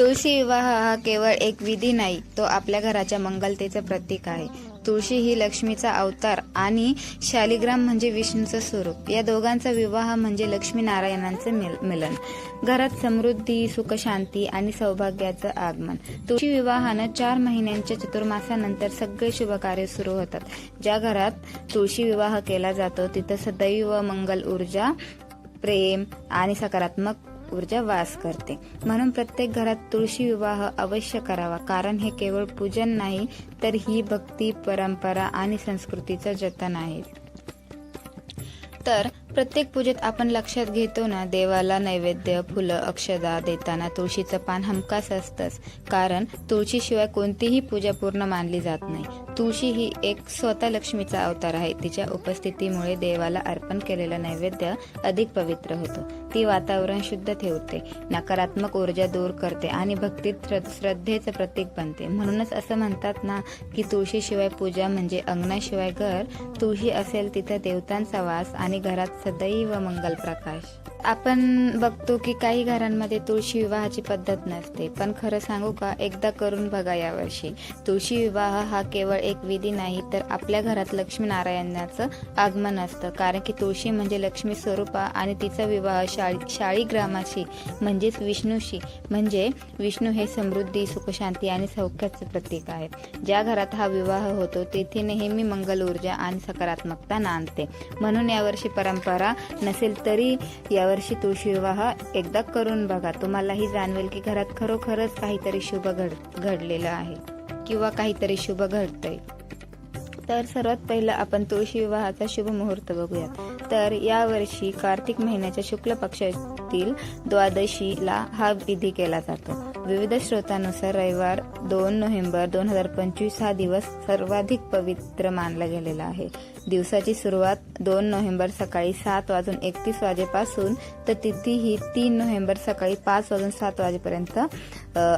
तुळशी विवाह हा केवळ एक विधी नाही तो आपल्या घराच्या मंगलतेचं प्रतीक आहे. तुळशी ही लक्ष्मीचा अवतार आणि शालिग्राम म्हणजे विष्णूचं स्वरूप. या दोघांचा विवाह म्हणजे लक्ष्मी नारायणांचं मिल- मिलन. घरात समृद्धी सुखशांती आणि सौभाग्याचं आगमन. तुळशी विवाहानं चार महिन्यांच्या चतुर्मासानंतर सगळे शुभ कार्य सुरू होतात. ज्या घरात तुळशी विवाह केला जातो तिथं सदैव मंगल ऊर्जा प्रेम आणि सकारात्मक ऊर्जा वास करते. म्हणून प्रत्येक घरात तुळशी विवाह अवश्य करावा. कारण हे केवळ पूजन नाही तर ही भक्ती परंपरा आणि संस्कृतीचं जतन आहे. तर प्रत्येक पूजेत आपण लक्षात घेतो ना देवाला नैवेद्य फुलं अक्षदा देताना तुळशीचं पान हमखास असतंच. कारण तुळशीशिवाय कोणतीही पूजा पूर्ण मानली जात नाही. तुळशी ही एक स्वतः लक्ष्मीचा अवतार आहे. तिच्या उपस्थितीमुळे देवाला अर्पण केलेलं नैवेद्य अधिक पवित्र होतो. ती वातावरण शुद्ध ठेवते नकारात्मक ऊर्जा दूर करते आणि भक्तीत श्रद्धेचं प्रतीक बनते. म्हणूनच असं म्हणतात ना की तुळशीशिवाय पूजा म्हणजे अंगणाशिवाय घर. तुळशी असेल तिथं देवतांचा वास आणि घरात सदैव मंगल प्रकाश आपण बघतो की काही घरांमध्ये तुळशी विवाहाची पद्धत नसते. पण खरं सांगू का? एकदा करून बघा यावर्षी. तुळशी विवाह हा केवळ एक विधी नाही तर आपल्या घरात लक्ष्मी नारायणाचं आगमन असतं. कारण की तुळशी म्हणजे लक्ष्मी स्वरूपा आणि तिचा विवाह शाळी शाळीग्रामाशी म्हणजेच विष्णूशी म्हणजे विष्णू हे समृद्धी सुखशांती आणि सौख्याचं प्रतीक आहे. ज्या घरात हा विवाह होतो तेथे नेहमी मंगल ऊर्जा आणि सकारात्मकता नांदते. म्हणून यावर्षी परंपरा नसेल तरी यावर्षी तुळशी विवाह एकदा करून बघा. तुम्हालाही जाणवेल की घरात खरोखरच काहीतरी शुभ घड घडलेलं आहे किंवा काहीतरी शुभ घडतंय. तर सर्वात पहिलं आपण तुळशी विवाहाचा शुभ मुहूर्त बघूयात. तर यावर्षी कार्तिक महिन्याच्या शुक्ल पक्षातील द्वादशीला हा विधी केला जातो. विविध स्रोतानुसार रविवार दोन नोव्हेंबर दोन हजार पंचवीस हा दिवस सर्वाधिक पवित्र मानला गेलेला आहे. दिवसाची सुरुवात दोन नोव्हेंबर सकाळी सात वाजून एकतीस वाजेपासून तर तिथी ही तीन नोव्हेंबर सकाळी पाच वाजून सात वाजेपर्यंत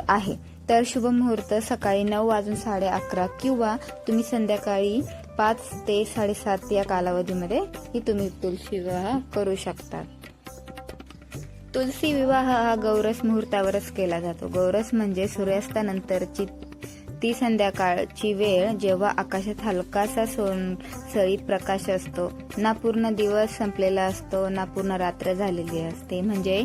आहे. तर शुभ मुहूर्त सकाळी नऊ वाजून साडे अकरा किंवा तुम्ही संध्याकाळी पाच ते साडेसात या कालावधीमध्ये ही तुम्ही तुलसी विवाह करू शकता. तुलसी विवाह हा गौरस मुहूर्तावरच केला जातो. गौरस म्हणजे सूर्यास्तानंतरची ती संध्याकाळची वेळ जेव्हा आकाशात हलकासा सोन सळीत प्रकाश असतो. ना पूर्ण दिवस संपलेला असतो ना पूर्ण रात्र झालेली असते. म्हणजे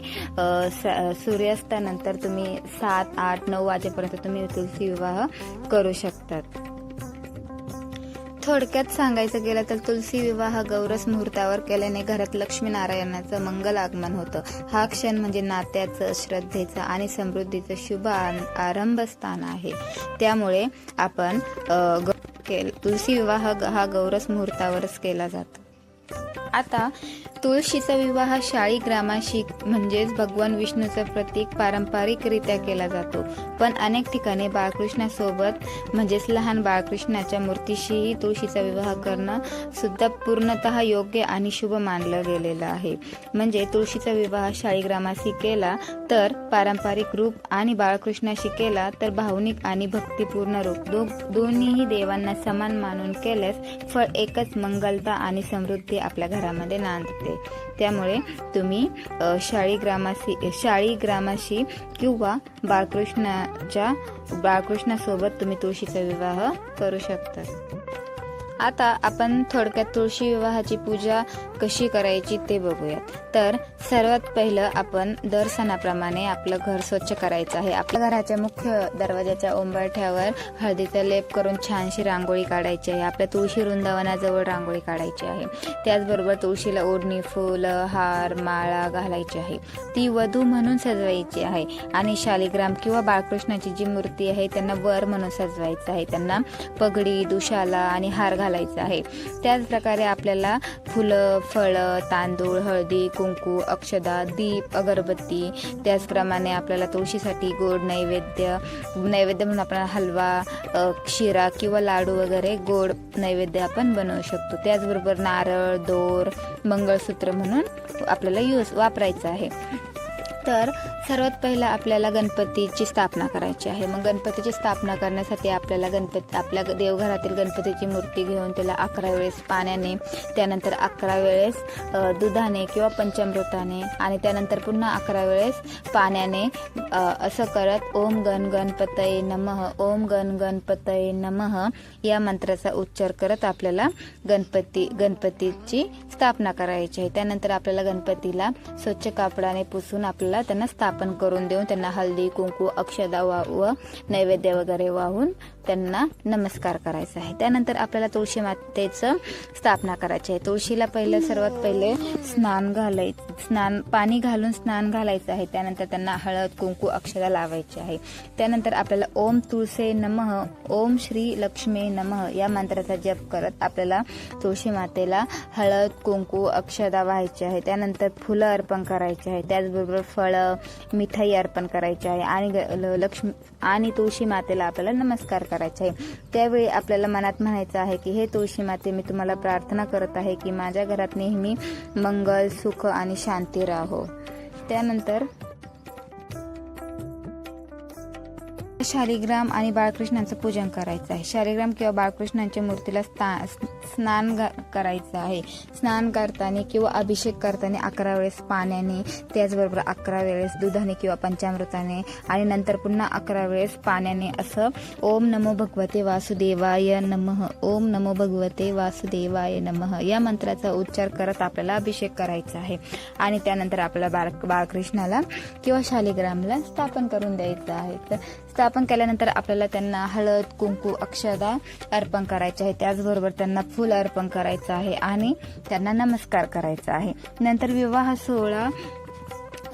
स- सूर्यास्तानंतर तुम्ही सात आठ नऊ वाजेपर्यंत तुम्ही तुलसी विवाह करू शकतात. थोडक्यात सांगायचं गेलं तर तुलसी विवाह गौरस मुहूर्तावर केल्याने घरात लक्ष्मी नारायणाचं मंगल आगमन होतं. हा क्षण म्हणजे नात्याचं श्रद्धेचं आणि समृद्धीचं शुभ आरंभ स्थान आहे. त्यामुळे आपण तुलसी विवाह हा गौरस मुहूर्तावरच केला जातो. आता तुळशीचा विवाह शाळीग्रामाशी म्हणजेच भगवान विष्णूचं प्रतीक पारंपरिकरित्या केला जातो. पण अनेक ठिकाणी बाळकृष्णासोबत म्हणजेच लहान बाळकृष्णाच्या मूर्तीशीही तुळशीचा विवाह करणं सुद्धा पूर्णतः योग्य आणि शुभ मानलं गेलेलं आहे. म्हणजे तुळशीचा विवाह शाळीग्रामाशी केला तर पारंपरिक रूप आणि बाळकृष्णाशी केला तर भावनिक आणि भक्तिपूर्ण रूप दो दोन्हीही देवांना समान मानून केल्यास फळ एकच मंगलता आणि समृद्धी आपल्या घरामध्ये नांदते. त्यामुळे तुम्ही शाळीग्रामाशी शाळीग्रामाशी किंवा बाळकृष्णाच्या बाळकृष्णासोबत तुम्ही तुळशीचा विवाह करू शकता. आता आपण थोडक्यात तुळशी विवाहाची पूजा कशी करायची ते बघूयात. तर सर्वात पहिलं आपण दर सणाप्रमाणे आपलं घर स्वच्छ करायचं आहे. आपल्या घराच्या मुख्य दरवाजाच्या उंबरठ्यावर हळदीचा लेप करून छानशी रांगोळी काढायची आहे. आपल्या तुळशी वृंदावनाजवळ रांगोळी काढायची आहे. त्याचबरोबर तुळशीला ओढणी फुलं हार माळा घालायची आहे. ती वधू म्हणून सजवायची आहे. आणि शालिग्राम किंवा बाळकृष्णाची जी मूर्ती आहे त्यांना वर म्हणून सजवायचं आहे. त्यांना पगडी दुशाला आणि हार घालायचं आहे. त्याचप्रकारे आपल्याला फुलं फळं तांदूळ हळदी कुंकू अक्षदा दीप अगरबत्ती त्याचप्रमाणे आपल्याला तुळशीसाठी गोड नैवेद्य नैवेद्य म्हणून आपण हलवा शिरा किंवा लाडू वगैरे गोड नैवेद्य आपण बनवू शकतो. त्याचबरोबर नारळ दोर मंगळसूत्र म्हणून आपल्याला यूज वापरायचं आहे. तर सर्वात पहिला आपल्याला गणपतीची स्थापना करायची आहे. मग गणपतीची स्थापना करण्यासाठी आपल्याला गणपती आपल्या देवघरातील गणपतीची मूर्ती घेऊन त्याला अकरा वेळेस पाण्याने त्यानंतर अकरा वेळेस दुधाने किंवा पंचामृताने आणि त्यानंतर पुन्हा अकरा वेळेस पाण्याने असं करत ओम गण गणपतये नमः ओम गण गणपतये नमः या मंत्राचा उच्चार करत आपल्याला गणपती गणपतीची स्थापना करायची आहे. त्यानंतर आपल्याला गणपतीला स्वच्छ कापडाने पुसून आपल्याला त्यांना स्थापन करून देऊन त्यांना हल्दी कुंकू अक्षदा वा व नैवेद्य वगैरे वाहून त्यांना नमस्कार करायचा आहे. त्यानंतर आपल्याला तुळशी मातेचं स्थापना करायची आहे. तुळशीला पहिलं सर्वात पहिले स्नान घालाय स्नान पाणी घालून स्नान घालायचं आहे. त्यानंतर त्यांना हळद कुंकू अक्षरा लावायची आहे. त्यानंतर आपल्याला ओम तुळसे नमः ओम श्री लक्ष्मी नमः या मंत्राचा जप करत आपल्याला तुळशी मातेला हळद कुंकू अक्षदा व्हायची आहे. त्यानंतर फुलं अर्पण करायची आहे. त्याचबरोबर फळं मिठाई अर्पण करायची आहे. आणि लक्ष्मी आणि तुळशी मातेला आपल्याला नमस्कार करायचा आहे. त्यावेळी आपल्याला मनात म्हणायचं आहे की हे तुळशी माते मी तुम्हाला प्रार्थना करत आहे की माझ्या घरात नेहमी मंगल सुख आणि शांती राहो. त्यानंतर शालिग्राम आणि बाळकृष्णांचं पूजन करायचं आहे. शालिग्राम किंवा बाळकृष्णांच्या मूर्तीला स्थान स्नान करायचं आहे. स्नान करताना किंवा अभिषेक करताना अकरा वेळेस पाण्याने त्याचबरोबर अकरा वेळेस दुधाने किंवा पंचामृताने आणि नंतर पुन्हा अकरा वेळेस पाण्याने असं ओम नमो भगवते वासुदेवाय नमः ओम नमो भगवते वासुदेवाय नमः या मंत्राचा उच्चार करत आपल्याला अभिषेक करायचा आहे. आणि त्यानंतर आपल्याला बाळ बाळकृष्णाला किंवा शालिग्रामला स्थापन करून द्यायचं आहे. तर स्थापन केल्यानंतर आपल्याला त्यांना हळद कुंकू अक्षदा अर्पण करायचे आहे. त्याचबरोबर त्यांना फूल अर्पण करायचं आहे आणि त्यांना नमस्कार करायचा आहे. नंतर विवाह सोहळा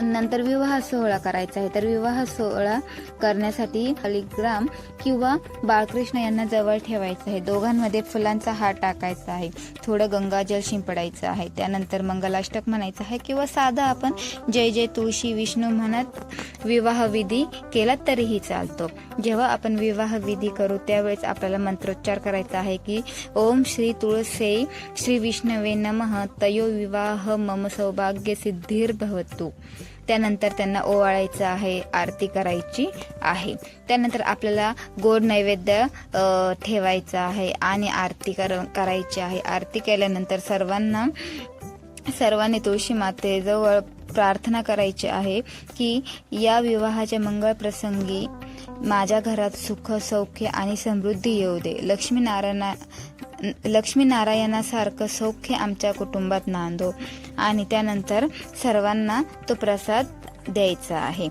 नंतर विवाह सोहळा करायचा आहे. तर विवाह सोहळा करण्यासाठी अलिग्राम किंवा बाळकृष्ण यांना जवळ ठेवायचं आहे. दोघांमध्ये फुलांचा हार टाकायचा आहे. थोडं गंगाजल शिंपडायचं आहे. त्यानंतर मंगलाष्टक म्हणायचं आहे किंवा साधा आपण जय जय तुळशी विष्णू म्हणत विवाह विधी केला तरीही चालतो. जेव्हा आपण विवाह विधी करू त्यावेळेस आपल्याला मंत्रोच्चार करायचा आहे की ओम श्री तुळसे श्री विष्णवे नमः. तयो विवाह मम सौभाग्य सिद्धिर भवतु त्यानंतर त्यांना ओवाळायचं आहे आरती करायची आहे. त्यानंतर आपल्याला गोड नैवेद्य ठेवायचं आहे आणि आरती कर करायची आहे. आरती केल्यानंतर सर्वांना सर्वांनी तुळशी मातेजवळ प्रार्थना करायची आहे की या विवाहाच्या मंगळ प्रसंगी माझ्या घरात सुख सौख्य आणि समृद्धी येऊ दे. लक्ष्मीनारायणा लक्ष्मीनारायणासारखं सौख्य आमच्या कुटुंबात नांदो आणि त्यानंतर सर्वांना तो प्रसाद द्यायचा आहे.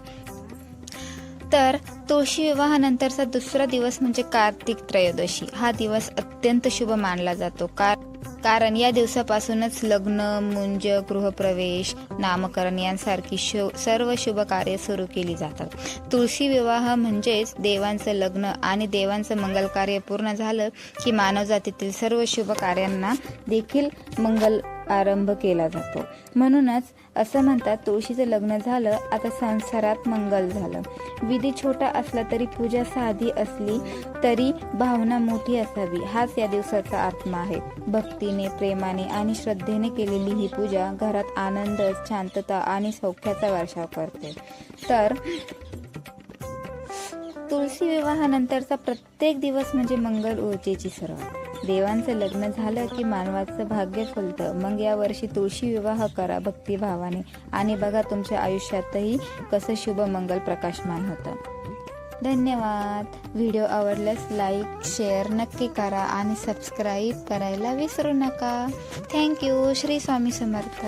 तर तुळशी विवाहानंतरचा दुसरा दिवस म्हणजे कार्तिक त्रयोदशी. हा दिवस अत्यंत शुभ मानला जातो. कार कारण या दिवसापासूनच लग्न मुंज गृहप्रवेश नामकरण यांसारखी शो सर्व शुभ कार्य सुरू केली जातात. तुळशी विवाह म्हणजेच देवांचं लग्न आणि देवांचं मंगल कार्य पूर्ण झालं की मानवजातीतील सर्व शुभ कार्यांना देखील मंगल आरंभ केला जातो. म्हणूनच असं म्हणतात तुळशीचं लग्न झालं आता संसारात मंगल झालं. विधी छोटा असला तरी पूजा साधी असली तरी भावना मोठी असावी. हाच या दिवसाचा आत्मा आहे. भक्तीने प्रेमाने आणि श्रद्धेने केलेली ही पूजा घरात आनंद शांतता आणि सौख्याचा वर्षाव करते. तर तुळशी विवाहानंतरचा प्रत्येक दिवस म्हणजे मंगल ऊर्जेची सुरुवात. देवांचं लग्न झालं की मानवाचं भाग्य फुलतं. मग या वर्षी तुळशी विवाह करा भक्तिभावाने आणि बघा तुमच्या आयुष्यातही कसं शुभमंगल प्रकाशमान होतं. धन्यवाद. व्हिडिओ आवडल्यास लाईक शेअर नक्की करा आणि सबस्क्राईब करायला विसरू नका. Thank you. Shri Swami Samarth.